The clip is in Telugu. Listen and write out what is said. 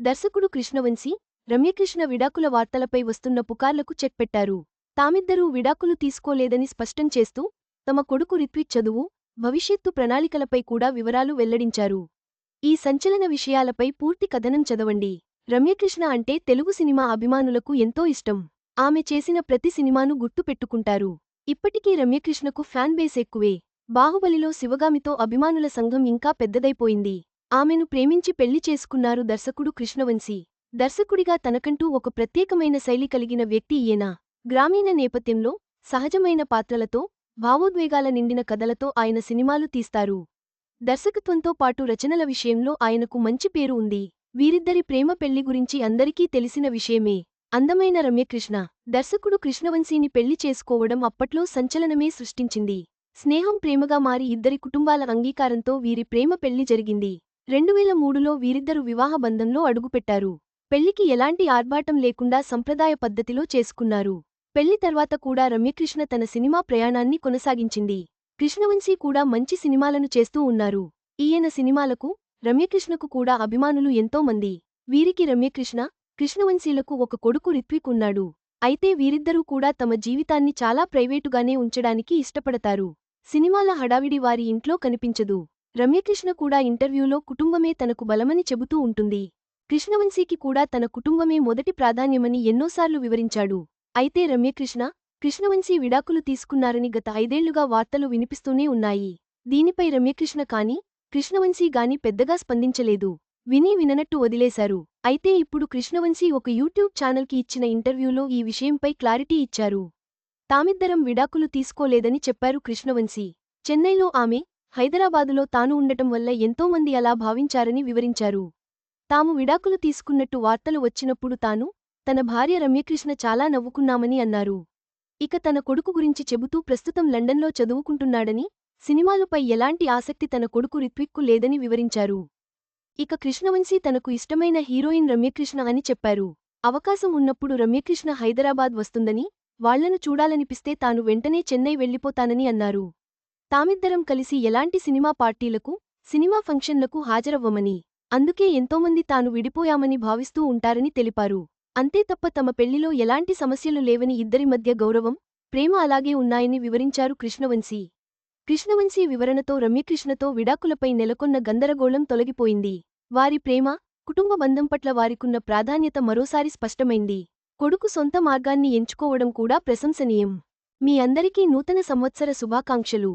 దర్శకుడు కృష్ణవంశీ రమ్యకృష్ణ విడాకుల వార్తలపై వస్తున్న పుకార్లకు చెక్ పెట్టారు. తామిద్దరూ విడాకులు తీసుకోలేదని స్పష్టం చేస్తూ తమ కొడుకు రిత్విక్ చదువు భవిష్యత్తు ప్రణాళికలపై కూడా వివరాలు వెల్లడించారు. ఈ సంచలన విషయాలపై పూర్తి కథనం చదవండి. రమ్యకృష్ణ అంటే తెలుగు సినిమా అభిమానులకు ఎంతో ఇష్టం. ఆమె చేసిన ప్రతి సినిమాను గుర్తుపెట్టుకుంటారు. ఇప్పటికీ రమ్యకృష్ణకు ఫ్యాన్ బేస్ ఎక్కువే. బాహుబలిలో శివగామితో అభిమానుల సంఘం ఇంకా పెద్దదైపోయింది. ఆమెను ప్రేమించి పెళ్ళి చేసుకున్నారు దర్శకుడు కృష్ణవంశీ. దర్శకుడిగా తనకంటూ ఒక ప్రత్యేకమైన శైలి కలిగిన వ్యక్తి ఈయన. గ్రామీణ నేపథ్యంలో సహజమైన పాత్రలతో భావోద్వేగాల నిండిన కథలతో ఆయన సినిమాలు తీస్తారు. దర్శకత్వంతో పాటు రచనల విషయంలో ఆయనకు మంచి పేరు ఉంది. వీరిద్దరి ప్రేమ పెళ్ళి గురించి అందరికీ తెలిసిన విషయమే. అందమైన రమ్యకృష్ణ. దర్శకుడు కృష్ణవంశీని పెళ్ళి చేసుకోవడం అప్పట్లో సంచలనమే సృష్టించింది. స్నేహం ప్రేమగా మారి ఇద్దరి కుటుంబాల అంగీకారంతో వీరి ప్రేమ పెళ్ళి జరిగింది. రెండువేల మూడులో వీరిద్దరు వివాహ బంధంలో అడుగుపెట్టారు. పెళ్ళికి ఎలాంటి ఆర్భాటం లేకుండా సంప్రదాయ పద్ధతిలో చేసుకున్నారు. పెళ్ళి తర్వాత కూడా రమ్యకృష్ణ తన సినిమా ప్రయాణాన్ని కొనసాగించింది. కృష్ణవంశీ కూడా మంచి సినిమాలను చేస్తూ ఉన్నారు. ఈయన సినిమాలకు రమ్యకృష్ణకు కూడా అభిమానులు ఎంతోమంది వీరికి రమ్యకృష్ణ కృష్ణవంశీలకు ఒక కొడుకు రిత్విక్ ఉన్నాడు. అయితే వీరిద్దరూ కూడా తమ జీవితాన్ని చాలా ప్రైవేటుగానే ఉంచడానికి ఇష్టపడతారు. సినిమాల హడావిడి వారి ఇంట్లో కనిపించదు. రమ్యకృష్ణ కూడా ఇంటర్వ్యూలో కుటుంబమే తనకు బలమని చెబుతూ ఉంటుంది. కృష్ణవంశీకి కూడా తన కుటుంబమే మొదటి ప్రాధాన్యమని ఎన్నోసార్లు వివరించాడు. అయితే రమ్యకృష్ణ కృష్ణవంశీ విడాకులు తీసుకున్నారని గత ఐదేళ్ళుగా వార్తలు వినిపిస్తూనే ఉన్నాయి. దీనిపై రమ్యకృష్ణ కాని కృష్ణవంశీ గాని పెద్దగా స్పందించలేదు. విని విననట్టు వదిలేశారు. అయితే ఇప్పుడు కృష్ణవంశీ ఒక యూట్యూబ్ ఛానల్కి ఇచ్చిన ఇంటర్వ్యూలో ఈ విషయంపై క్లారిటీ ఇచ్చారు. తామిద్దరం విడాకులు తీసుకోలేదని చెప్పారు కృష్ణవంశీ. చెన్నైలో ఆమె హైదరాబాదులో తాను ఉండటం వల్ల ఎంతోమంది అలా భావించారని వివరించారు. తాము విడాకులు తీసుకున్నట్టు వార్తలు వచ్చినప్పుడు తాను తన భార్య రమ్యకృష్ణ చాలా నవ్వుకున్నామని అన్నారు. ఇక తన కొడుకు గురించి చెబుతూ ప్రస్తుతం లండన్లో చదువుకుంటున్నాడని సినిమాలపై ఎలాంటి ఆసక్తి తన కొడుకు రిత్విక్కు లేదని వివరించారు. ఇక కృష్ణవంశీ తనకు ఇష్టమైన హీరోయిన్ రమ్యకృష్ణ అని చెప్పారు. అవకాశం ఉన్నప్పుడు రమ్యకృష్ణ హైదరాబాద్ వస్తుందని వాళ్ళను చూడాలనిపిస్తే తాను వెంటనే చెన్నై వెళ్ళిపోతానని అన్నారు. తామిద్దరం కలిసి ఎలాంటి సినిమా పార్టీలకు సినిమా ఫంక్షన్లకు హాజరవ్వమని అందుకే ఎంతోమంది తాను విడిపోయామని భావిస్తూ ఉంటారని తెలిపారు. అంతే తప్ప తమ పెళ్ళిలో ఎలాంటి సమస్యలు లేవని ఇద్దరి మధ్య గౌరవం ప్రేమ అలాగే ఉన్నాయని వివరించారు కృష్ణవంశీ. కృష్ణవంశీ వివరణతో రమ్యకృష్ణతో విడాకులపై నెలకొన్న గందరగోళం తొలగిపోయింది. వారి ప్రేమ కుటుంబ బంధం పట్ల వారికున్న ప్రాధాన్యత మరోసారి స్పష్టమైంది. కొడుకు సొంత మార్గాన్ని ఎంచుకోవడం కూడా ప్రశంసనీయం. మీ అందరికీ నూతన సంవత్సర శుభాకాంక్షలు.